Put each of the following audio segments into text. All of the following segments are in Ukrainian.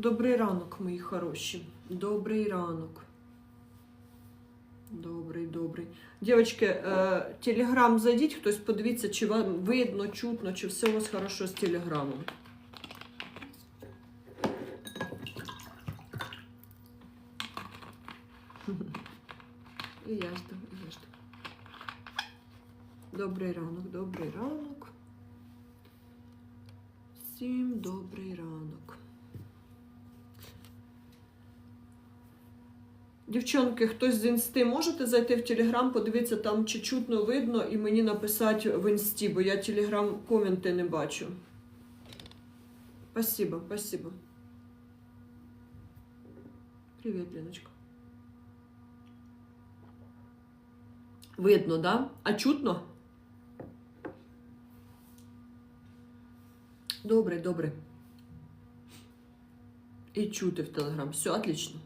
Добрий ранок, мої хороші. Добрий ранок. Добрий, добрий. Дівчатки, е, телеграм зайдіть, хтось подивіться, чи вам видно, чутно, чи все у вас хорошо з телеграмом. І я жду, і я жду. Добрий ранок, добрий ранок. Всім добрий ранок. Дівчонки, хтось з інсти можете зайти в Телеграм, подивитися там, чи чутно видно, і мені написати в інсті, бо я Телеграм коменти не бачу. Спасибо, спасибо. Привіт, Леночка. Видно, да? А чутно? Добре, добре. І чути в Телеграм. Все, отлично.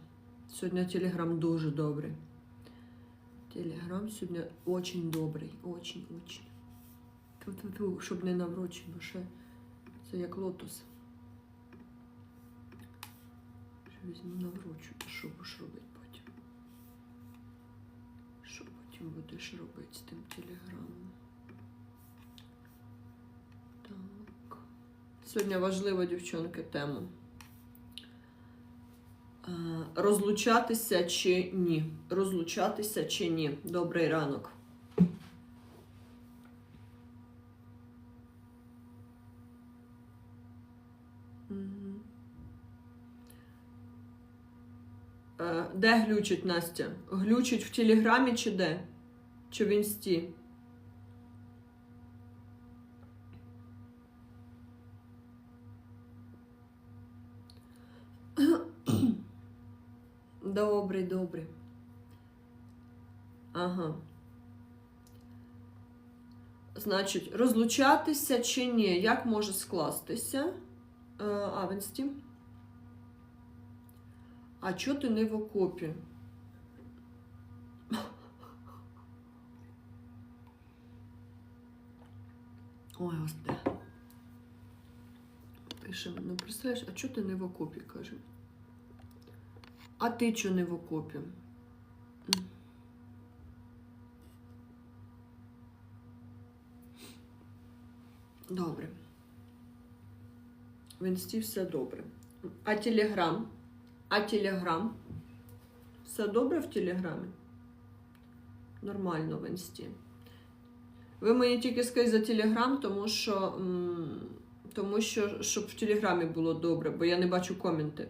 Сьогодні Телеграм дуже добрий. Телеграм сьогодні очень добрий. Очень, очень. Ту-ту-ту, щоб не наврочити, бо ще це як лотос. Що візьму наврочу, що будеш робити потім? Що потім будеш робити з тим телеграмом? Так. Сьогодні важлива, дівчонки, тема. Е, Розлучатися чи ні? Розлучатися чи ні? Добрий ранок. Е, Де глючить Настя? Глючить в Телеграмі чи де? Чи в інсті? Добрий, добрий. Ага. Значить, розлучатися чи ні? Як може скластися? Е, А. А чого ти не в окопі? Ой, господи. Пише, ну представляєш, а чого ти не в окопі, каже? А ти чого не в окопі? Добре. В інсті все добре. А телеграм? А телеграм? Все добре в телеграмі? Нормально в інсті. Ви мені тільки скажіть за телеграм, тому що, тому що щоб в телеграмі було добре, бо я не бачу коменти.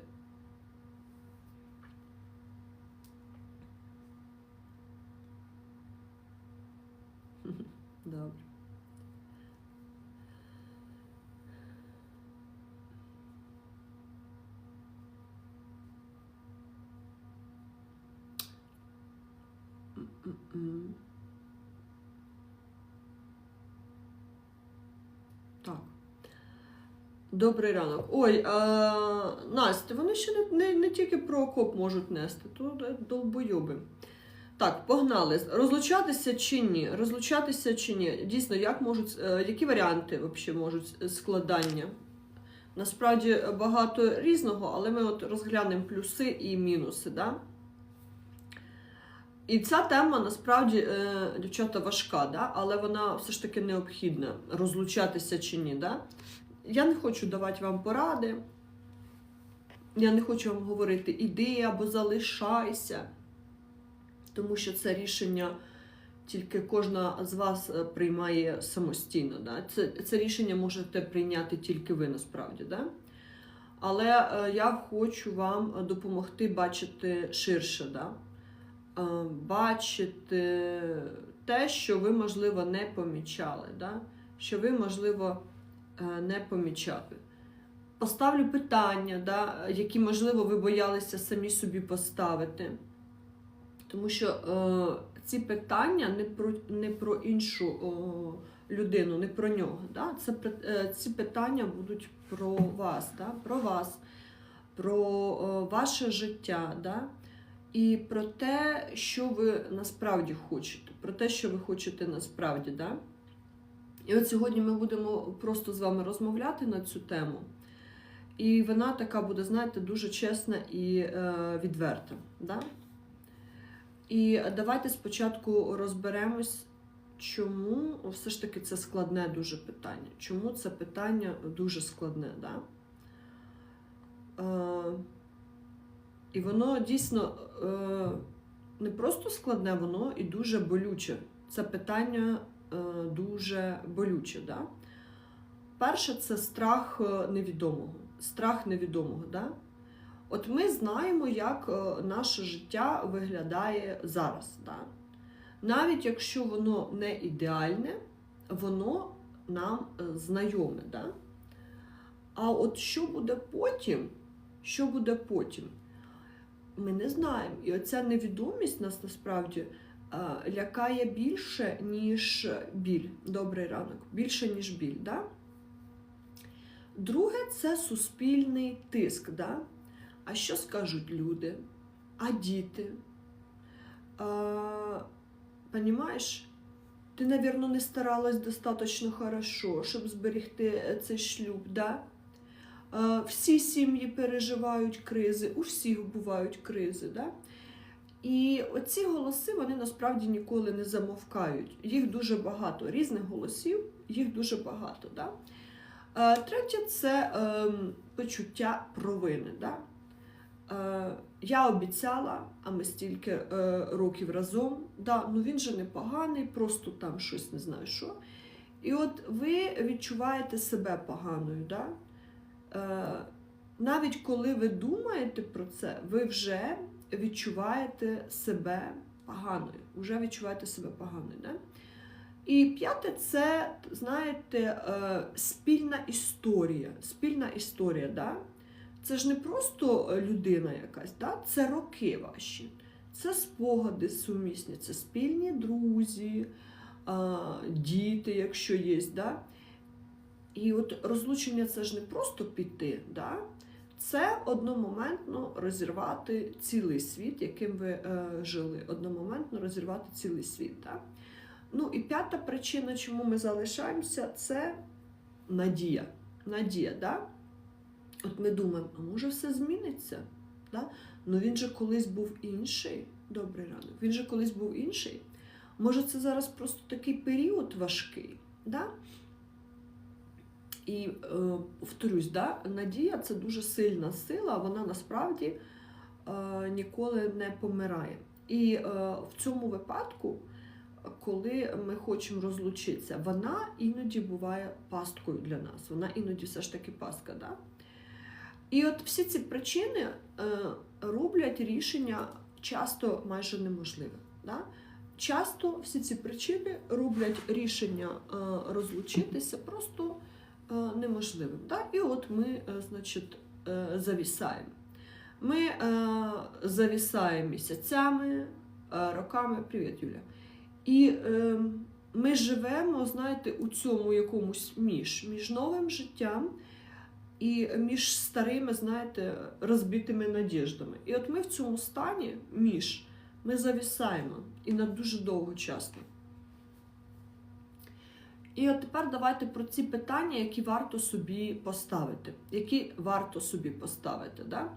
Добре. Так. Добрий ранок. Ой, а, Настя, вони ще не, не, не тільки про окоп можуть нести, то е, долбойоби. Так, погнали. Розлучатися чи ні? Розлучатися чи ні? Дійсно, як можуть, е, які варіанти взагалі можуть складання? Насправді багато різного, але ми от розглянемо плюси і мінуси. Да? І ця тема насправді, е, дівчата, важка, да? але вона все ж таки необхідна розлучатися чи ні. Да? Я не хочу давати вам поради. Я не хочу вам говорити іди або залишайся тому що це рішення тільки кожна з вас е, приймає самостійно. Да? Це це рішення можете прийняти тільки ви насправді. Да? Але е, я хочу вам допомогти бачити ширше, да? е, бачити те, що ви, можливо, не помічали, да? що ви, можливо, не помічали. Поставлю питання, да, які, можливо, ви боялися самі собі поставити. Тому що е, ці питання не про не про іншу о, людину, не про нього. Да? Це, е, Ці питання будуть про вас, да? про вас, про о, ваше життя. Да? І про те, що ви насправді хочете, про те, що ви хочете насправді. Да? І от сьогодні ми будемо просто з вами розмовляти на цю тему. І вона така буде, знаєте, дуже чесна і е, відверта. Да? І давайте спочатку розберемось, чому все ж таки це складне дуже питання. Чому це питання дуже складне? Да? Е, і воно дійсно е, не просто складне, воно і дуже болюче. Це питання е, дуже болюче. Да? Перше, це страх е, невідомого. Страх невідомого. Да? От ми знаємо, як е, наше життя виглядає зараз. Да? Навіть якщо воно не ідеальне, воно нам е, знайоме. Да? А от що буде потім? Що буде потім? Ми не знаємо. І оця невідомість нас насправді е, лякає більше, ніж біль. Добрий ранок, більше, ніж біль. Да? Друге це суспільний тиск. Да? А що скажуть люди? А діти? А, Понімаєш? Ти, навірно, не старалась достатньо хорошо, щоб зберегти е, цей шлюб, да? А, всі сім'ї переживають кризи, у всіх бувають кризи, да? І оці голоси вони насправді ніколи не замовкають. Їх дуже багато, різних голосів, їх дуже багато. Да? Третє це е, почуття провини. Да? Я обіцяла, а ми стільки е, років разом. Да, ну він же непоганий, просто там щось не знаю що. І от ви відчуваєте себе поганою. Да? Е, Навіть коли ви думаєте про це, ви вже відчуваєте себе поганою. Вже відчуваєте себе поганою. Да? І п'яте це, знаєте, е, спільна історія. Спільна історія, да? Це ж не просто людина якась, да? це роки ваші, це спогади сумісні, це спільні друзі, діти, якщо є. Да? І от розлучення це ж не просто піти, да? це одномоментно розірвати цілий світ, яким ви е, жили. Одномоментно розірвати цілий світ. Да? Ну і п'ята причина, чому ми залишаємося, це надія. Надія, да? От ми думаємо, а може все зміниться? Да? Ну він же колись був інший. Добрий ранок. Він же колись був інший. Може, це зараз просто такий період важкий. Да? І е, повторюсь, да, надія це дуже сильна сила, вона насправді е, ніколи не помирає. І е, в цьому випадку, коли ми хочемо розлучитися, вона іноді буває пасткою для нас. Вона іноді все ж таки пастка. Да? І от всі ці причини е, роблять рішення часто майже неможливе. Да? Часто всі ці причини роблять рішення е, розлучитися просто е, неможливим. Да? І от ми, значить, завісаємо. Ми завісаємо місяцями, роками. Привіт, Юля. І ми живемо, знаєте, у цьому якомусь між, між новим життям і між старими, знаєте, розбитими надіждами. І от ми в цьому стані між ми завісаємо і на дуже довго часу. І от тепер давайте про ці питання, які варто собі поставити. Які варто собі поставити. Да?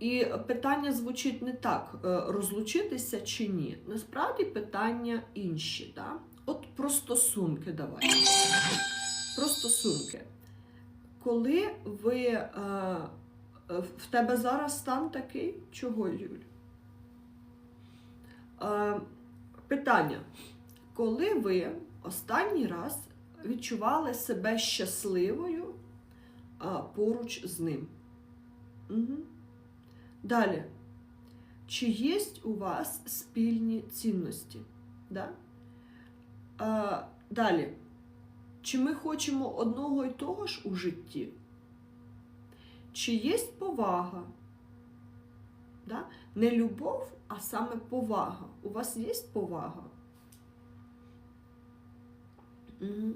І питання звучить не так: е, розлучитися чи ні. Насправді питання інші. Да? От про стосунки давайте. Про стосунки. Коли ви е, е, в тебе зараз стан такий, чого, Юль? Е, питання. Коли ви останній раз відчували себе щасливою а, поруч з ним? Угу. Далі. Чи є у вас спільні цінності? Да? А, далі. Чи ми хочемо одного і того ж у житті? Чи є повага? Да? Не любов, а саме повага. У вас є повага? Угу.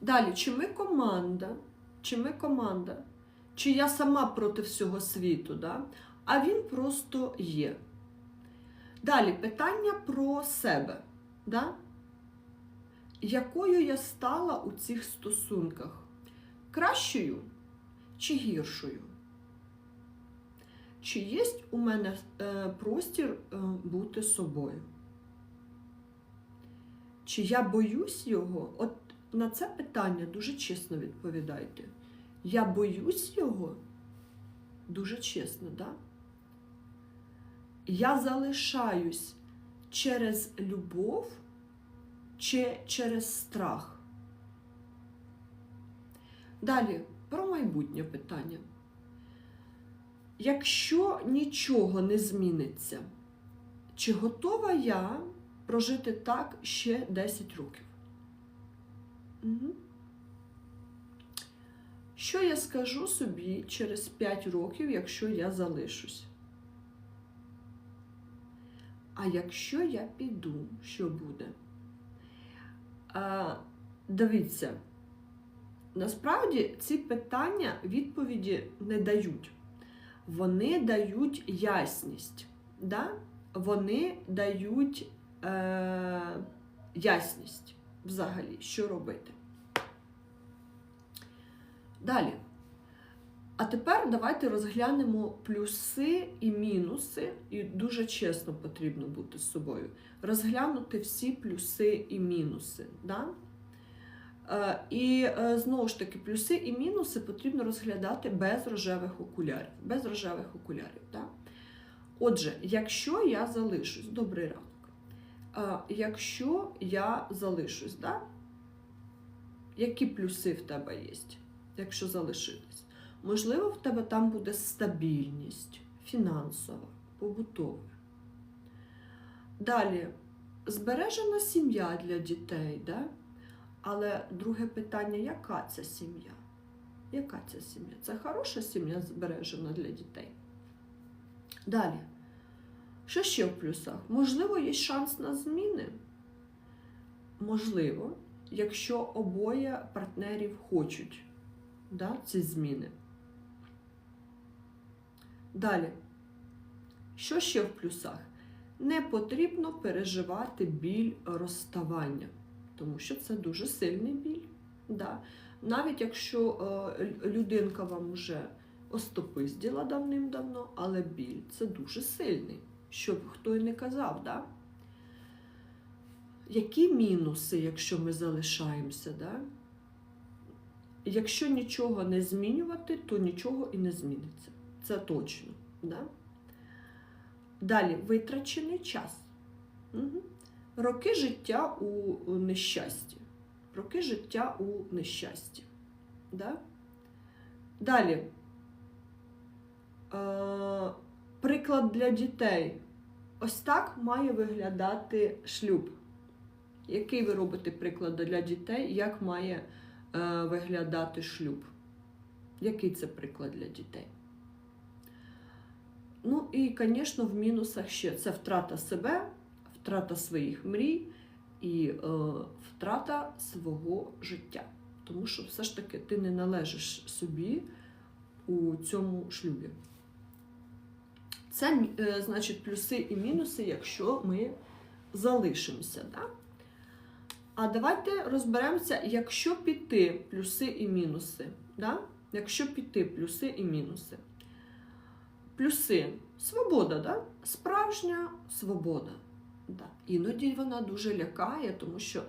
Далі, чи ми команда? Чи ми команда? Чи я сама проти всього світу? Да? А він просто є. Далі питання про себе. Да? Якою я стала у цих стосунках? Кращою чи гіршою? Чи є у мене е, простір е, бути собою? Чи я боюсь його? От на це питання дуже чесно відповідайте. Я боюсь його? Дуже чесно, так? Да? Я залишаюсь через любов чи через страх? Далі про майбутнє питання. Якщо нічого не зміниться, чи готова я прожити так ще 10 років? Угу. Що я скажу собі через 5 років, якщо я залишусь? А якщо я піду, що буде? А, Дивіться, насправді ці питання відповіді не дають. Вони дають ясність. Да? Вони дають е, ясність взагалі, що робити. Далі. А тепер давайте розглянемо плюси і мінуси, і дуже чесно потрібно бути з собою. Розглянути всі плюси і мінуси. Да? Е, і е, знову ж таки, плюси і мінуси потрібно розглядати без рожевих окулярів. Без рожевих окулярів. Да? Отже, якщо я залишусь, добрий ранок. Е, якщо я залишусь, да? які плюси в тебе є, якщо залишитись? Можливо, в тебе там буде стабільність фінансова, побутова. Далі, збережена сім'я для дітей, да? але друге питання, яка це сім'я? Яка це сім'я? Це хороша сім'я збережена для дітей. Далі, що ще в плюсах? Можливо, є шанс на зміни? Можливо, якщо обоє партнерів хочуть да, ці зміни. Далі, що ще в плюсах? Не потрібно переживати біль розставання, тому що це дуже сильний біль. Да. Навіть якщо е, людинка вам вже остопизділа давним-давно, але біль це дуже сильний, щоб хто й не казав. Да? Які мінуси, якщо ми залишаємося? Да? Якщо нічого не змінювати, то нічого і не зміниться. Це точно. Да? Далі витрачений час. Угу. Роки життя у нещасті. Роки життя у нещасті. Да? Далі. Е, приклад для дітей. Ось так має виглядати шлюб. Який ви робите приклад для дітей, як має е, виглядати шлюб? Який це приклад для дітей? Ну і, звісно, в мінусах ще це втрата себе, втрата своїх мрій і е, втрата свого життя. Тому що все ж таки ти не належиш собі у цьому шлюбі. Це, е, значить, плюси і мінуси, якщо ми залишимося. Да? А давайте розберемося, якщо піти плюси і мінуси. Да? Якщо піти плюси і мінуси. Плюси свобода, да? справжня свобода. Да. Іноді вона дуже лякає, тому що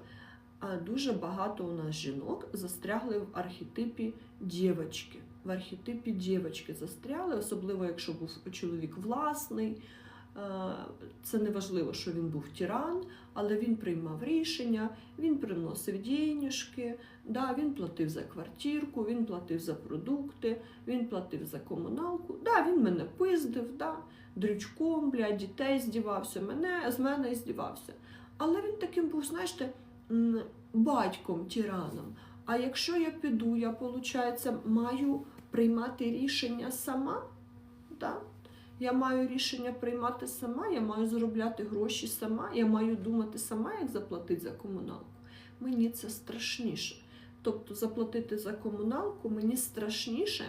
дуже багато у нас жінок застрягли в архетипі дівочки. В архетипі дівочки застряли, особливо якщо був чоловік власний. Це не важливо, що він був тиран, але він приймав рішення, він приносив дінюшки, да, він платив за квартирку, він платив за продукти, він платив за комуналку. Да, Він мене пиздив, да, дрючком, бля, дітей здівався, мене, з мене здівався. Але він таким був, знаєте, батьком тираном. А якщо я піду, я, виходить, маю приймати рішення сама. Да? Я маю рішення приймати сама, я маю заробляти гроші сама, я маю думати сама, як заплатити за комуналку. Мені це страшніше. Тобто заплатити за комуналку мені страшніше,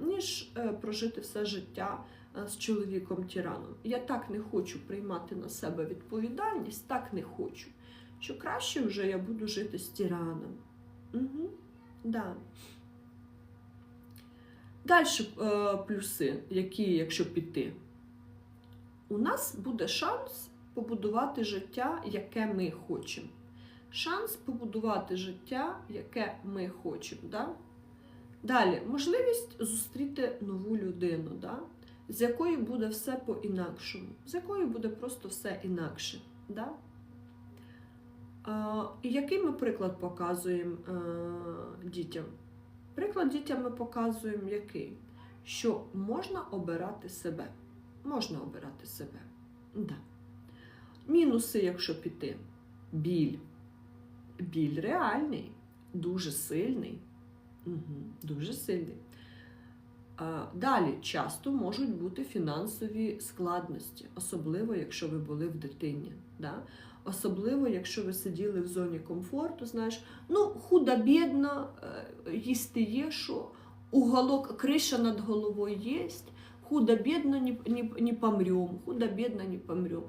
ніж е, прожити все життя е, з чоловіком тираном. Я так не хочу приймати на себе відповідальність, так не хочу. Що краще вже я буду жити з тираном. Угу, да. Далі е, плюси, які, якщо піти, у нас буде шанс побудувати життя, яке ми хочемо. Шанс побудувати життя, яке ми хочемо. Да? Далі, можливість зустріти нову людину, да? з якою буде все по-інакшому, з якою буде просто все інакше. Да? І який ми приклад показуємо а, дітям? Приклад дітям ми показуємо який? Що можна обирати себе. Можна обирати себе. Да. Мінуси, якщо піти. Біль. Біль реальний, дуже сильний. Угу, дуже сильний. Далі часто можуть бути фінансові складності, особливо, якщо ви були в дитині. Да? Особливо, якщо ви сиділи в зоні комфорту, знаєш, ну, худа бідна, е, їсти є, що уголок, криша над головою є, худо бідно не, не, не помрем, худо бідно не помрем.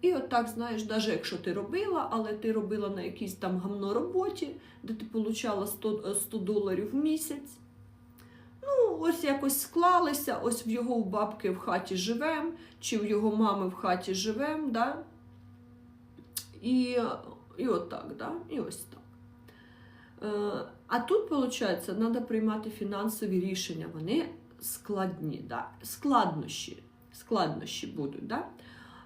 І от знаєш, навіть якщо ти робила, але ти робила на якійсь там гамно роботі, де ти отримала 100, 100 доларів в місяць. Ну, ось якось склалися, ось в його у бабки в хаті живем, чи в його мами в хаті живем, да? І, і от так, да? і ось так. Е, а тут, виходить, треба приймати фінансові рішення. Вони складні, да? складнощі, складнощі будуть. Да?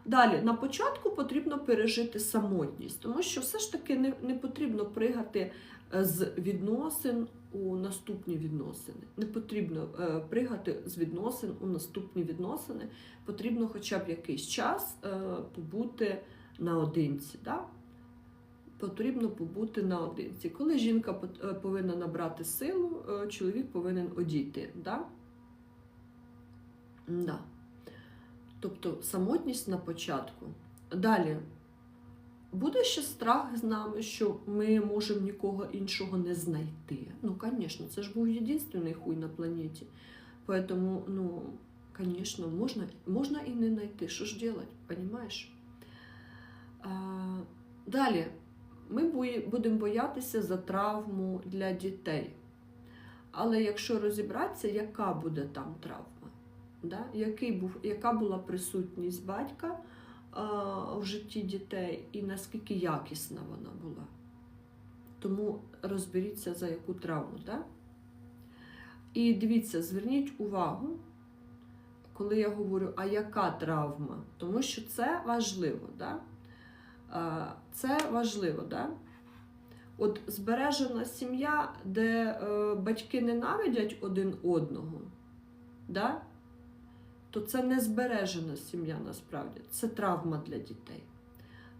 Далі, на початку потрібно пережити самотність, тому що все ж таки не, не потрібно пригати е, з відносин у наступні відносини. Не потрібно е, пригати з відносин у наступні відносини. Потрібно хоча б якийсь час е, побути наодинці. Да? Потрібно побути наодинці. Коли жінка е, повинна набрати силу, е, чоловік повинен одійти. Да? Да. Тобто самотність на початку. Далі. Буде ще страх з нами, що ми можемо нікого іншого не знайти. Ну, звісно, це ж був єдиний хуй на планеті. Поэтому, ну, звісно, можна, можна і не знайти. Що ж робити, розумієш? Далі. Ми будемо боятися за травму для дітей. Але якщо розібратися, яка буде там травма? Да? Який був, яка була присутність батька в житті дітей і наскільки якісна вона була. Тому розберіться, за яку травму. Да? І дивіться, зверніть увагу, коли я говорю, а яка травма? Тому що це важливо. Да? Це важливо, да? От збережена сім'я, де е, батьки ненавидять один одного, да? то це не збережена сім'я насправді, це травма для дітей.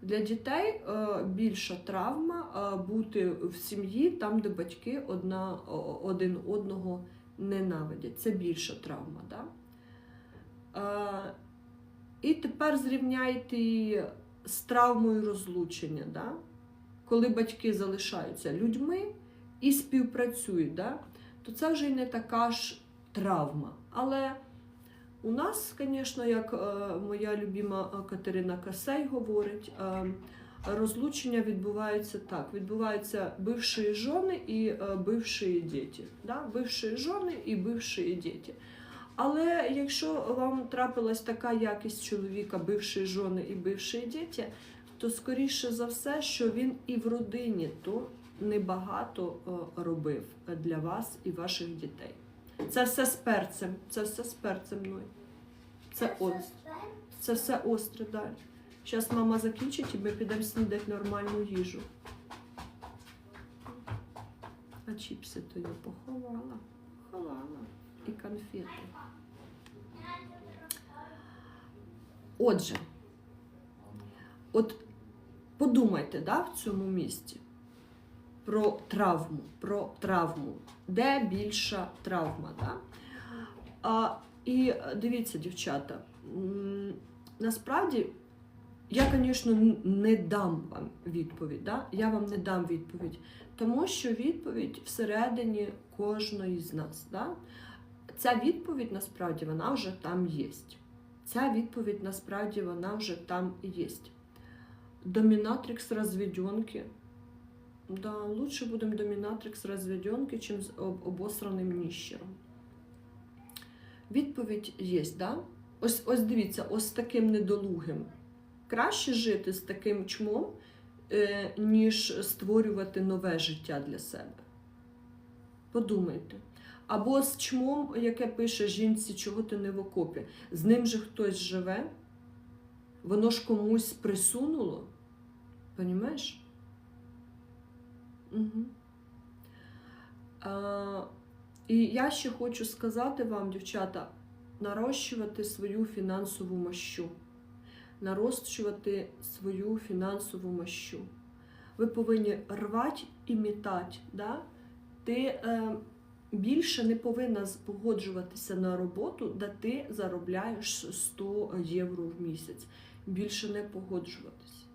Для дітей е, більша травма е, бути в сім'ї, там, де батьки одна, один одного ненавидять. Це більша травма. Да? І тепер зрівняйте з травмою розлучення, да? коли батьки залишаються людьми і співпрацюють, да? то це вже й не така ж травма. Але у нас, звісно, як е, моя любима е, Катерина Касей говорить, е, розлучення відбуваються так: відбуваються бивші жони і бивші діти. Да? Бивші жони і бивші діти. Але якщо вам трапилась така якість чоловіка, бивші жони і бивші діти, то скоріше за все, що він і в родині то небагато е, робив для вас і ваших дітей. Це все з перцем, це все з перцем мною. Це ось. Це все остре далі. Зараз мама закінчить і ми підемо снідати нормальну їжу. А чіпси то я поховала. Ховала. І конфети. Отже, от подумайте да, в цьому місці про травму, про травму. Де більша травма? Да? А, і дивіться, дівчата, насправді я, звісно, не дам вам відповідь. Да? Я вам не дам відповідь, тому що відповідь всередині кожної з нас. Да? Ця відповідь насправді вона вже там є. Ця відповідь насправді вона вже там є. Домінатрикс розведенки. Да, лучше будемо домінатрикс розведенки, чим з обосраним ніщером. Відповідь є, да? Ось, ось дивіться, ось таким недолугим. Краще жити з таким чмом, е, ніж створювати нове життя для себе. Подумайте. Або з чмом, яке пише жінці, чого ти не в окопі. З ним же хтось живе, воно ж комусь присунуло. Понімаєш? Угу. А, і я ще хочу сказати вам, дівчата, нарощувати свою фінансову мощу. Нарощувати свою фінансову мощу. Ви повинні рвати і мітати. Да? Ти е, більше не повинна погоджуватися на роботу, де ти заробляєш 100 євро в місяць. Більше не погоджуватися.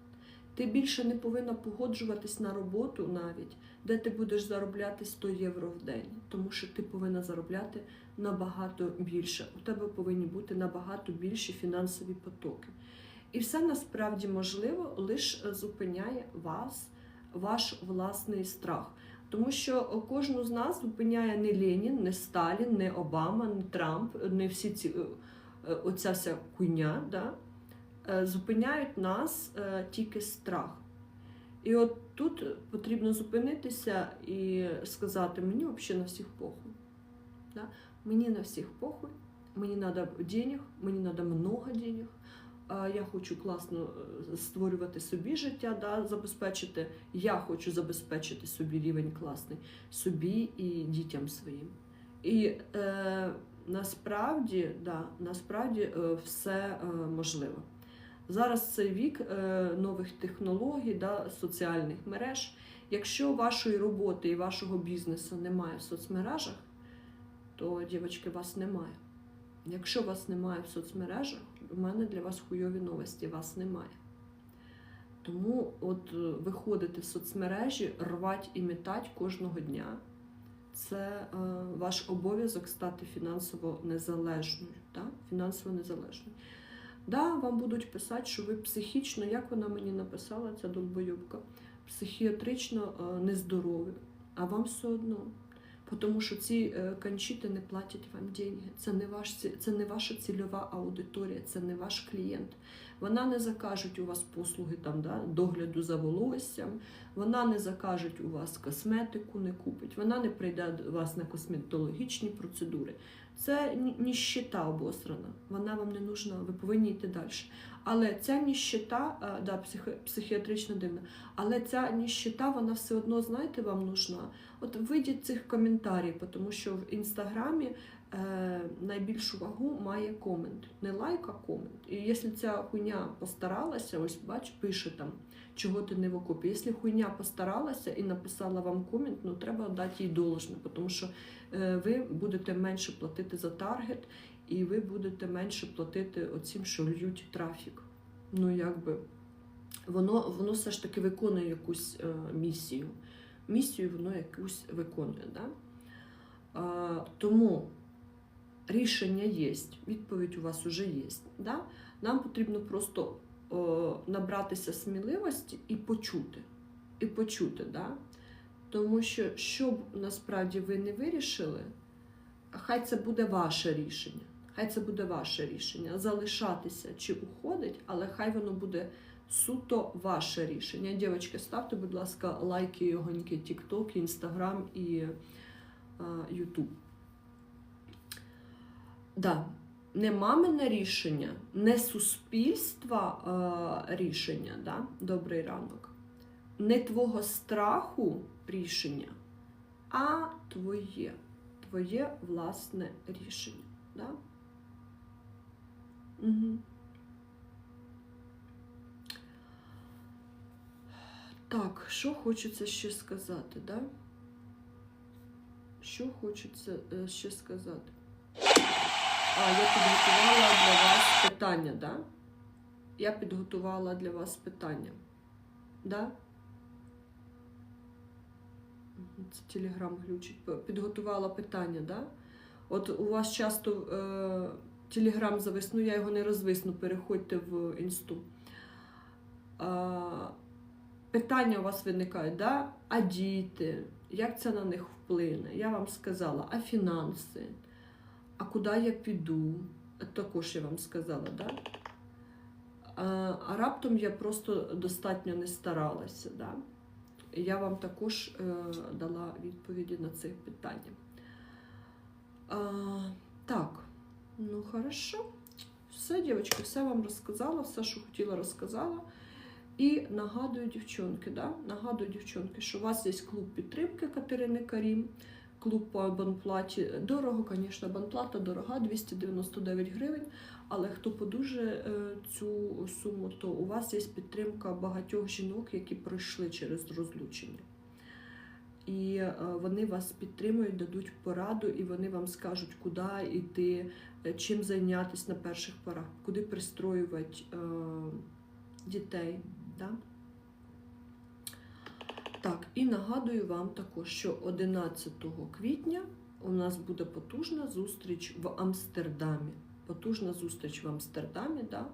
Ти більше не повинна погоджуватись на роботу навіть, де ти будеш заробляти 100 євро в день, тому що ти повинна заробляти набагато більше. У тебе повинні бути набагато більші фінансові потоки. І все насправді можливо лише зупиняє вас, ваш власний страх. Тому що кожну з нас зупиняє не Ленін, не Сталін, не Обама, не Трамп, не всі ці е, е, оця вся куйня. Да? Е, Зупиняють нас е, тільки страх. І от тут потрібно зупинитися і сказати: мені взагалі на всіх похуй. Да? Мені на всіх похуй, мені треба денег, мені треба много денег. Я хочу класно е, створювати собі життя, да, забезпечити. Я хочу забезпечити собі рівень класний собі і дітям своїм. І е, насправді, да, насправді е, все е, можливо. Зараз це вік е, нових технологій, да, соціальних мереж. Якщо вашої роботи і вашого бізнесу немає в соцмережах, то, дівчатки, вас немає. Якщо вас немає в соцмережах, у мене для вас хуйові новості, вас немає. Тому от е, виходити в соцмережі, рвати і мітати кожного дня. Це е, ваш обов'язок стати фінансово незалежною. Да? Фінансово незалежною. Да, вам будуть писати, що ви психічно, як вона мені написала, ця долбойобка, психіатрично е, нездорові, а вам все одно. Тому що ці е, кончити не платять вам деньги. Це не, ваш, це не ваша цільова аудиторія, це не ваш клієнт. Вона не закажуть у вас послуги там, да, догляду за волоссям, вона не закажуть у вас косметику, не купить, вона не прийде до вас на косметологічні процедури. Це ні- ніщита обосрана, вона вам не нужна, ви повинні йти далі. Але ця ніщита, е, да, психо- психіатрично дивна, але ця ніщита, вона все одно, знаєте, вам нужна. От вийдіть цих коментарів, тому що в інстаграмі найбільшу вагу має комент. Не лайк, а комент. І якщо ця хуйня постаралася, ось бач, пише там, чого ти не в окопі. Якщо хуйня постаралася і написала вам комент, ну треба дати їй должне, тому що е, ви будете менше платити за таргет, і ви будете менше платити оцім, що льють трафік. Ну, якби воно, воно все ж таки виконує якусь е, місію. Місію воно якусь виконує. Да? А, тому рішення є, відповідь у вас вже є. Да? Нам потрібно просто о, набратися сміливості і почути. І почути, да? Тому що, що б насправді ви не вирішили, хай це буде ваше рішення. Хай це буде ваше рішення. Залишатися чи уходить, але хай воно буде суто ваше рішення. Дівчатки, ставте, будь ласка, лайки і огоньки TikTok, Instagram і а, YouTube. Да. Не мамине рішення, не суспільства а, рішення, да? добрий ранок, не твого страху рішення, а твоє, твоє власне рішення. Да? Угу. Так, що хочеться ще сказати, да? Що хочеться е, ще сказати? А, я підготувала для вас питання, да? Я підготувала для вас питання. Да? Це телеграм глючить. Підготувала питання, да? От у вас часто е, телеграм завис, ну я його не розвисну, переходьте в інсту. А, питання у вас виникають, да? а діти, як це на них вплине? Я вам сказала, а фінанси, А куди я піду? Також я вам сказала, да? А, раптом я просто достатньо не старалася. Да? Я вам також е, дала відповіді на це питання. А, так, ну хорошо. Все, дівчатки, все вам розказала, все, що хотіла, розказала. І нагадую, дівчонки, да? нагадую, дівчонки, що у вас є клуб підтримки Катерини Карім, клуб по абонплаті. Дорого, звісно, абонплата дорога, 299 гривень. Але хто подуже е, цю суму, то у вас є підтримка багатьох жінок, які пройшли через розлучення. І е, вони вас підтримують, дадуть пораду, і вони вам скажуть, куди йти, е, чим зайнятися на перших порах, куди пристроювати дітей. Да? Так, і нагадую вам також, що 11 квітня у нас буде потужна зустріч в Амстердамі. Потужна зустріч в Амстердамі. Да?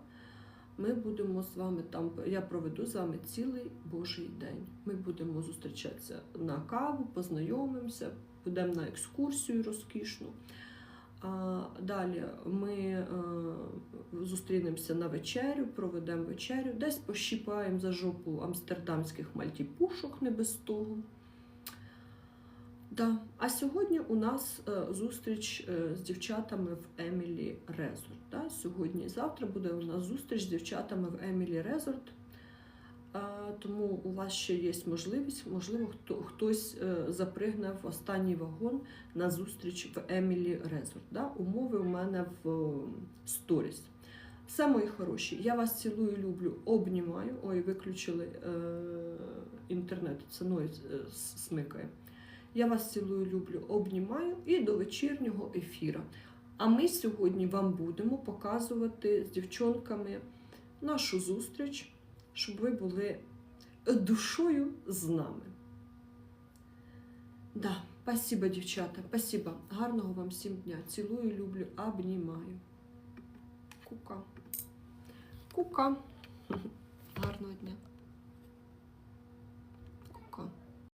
Ми будемо з вами там, я проведу з вами цілий Божий день. Ми будемо зустрічатися на каву, познайомимося, підемо на екскурсію розкішну. Далі ми е, зустрінемося на вечерю, проведемо вечерю, десь пощіпаємо за жопу амстердамських мальтіпушок, не без того. Да. А сьогодні у нас е, зустріч е, з дівчатами в Емілі Резорт. Да? Сьогодні і завтра буде у нас зустріч з дівчатами в Емілі Резорт. Тому у вас ще є можливість, можливо, хто, хтось е, запригне в останній вагон на зустріч в Емілі Резорт. Да? Умови у мене в сторіс. Все, мої хороші, я вас цілую, люблю, обнімаю. Ой, виключили е, інтернет, це ной е, смикає. Я вас цілую, люблю, обнімаю і до вечірнього ефіра. А ми сьогодні вам будемо показувати з дівчонками нашу зустріч, щоб ви були душою з нами. Да, спасибо, дівчата, спасибо. Гарного вам всім дня. Цілую, люблю, обнімаю. Кука. Кука. Гарного дня.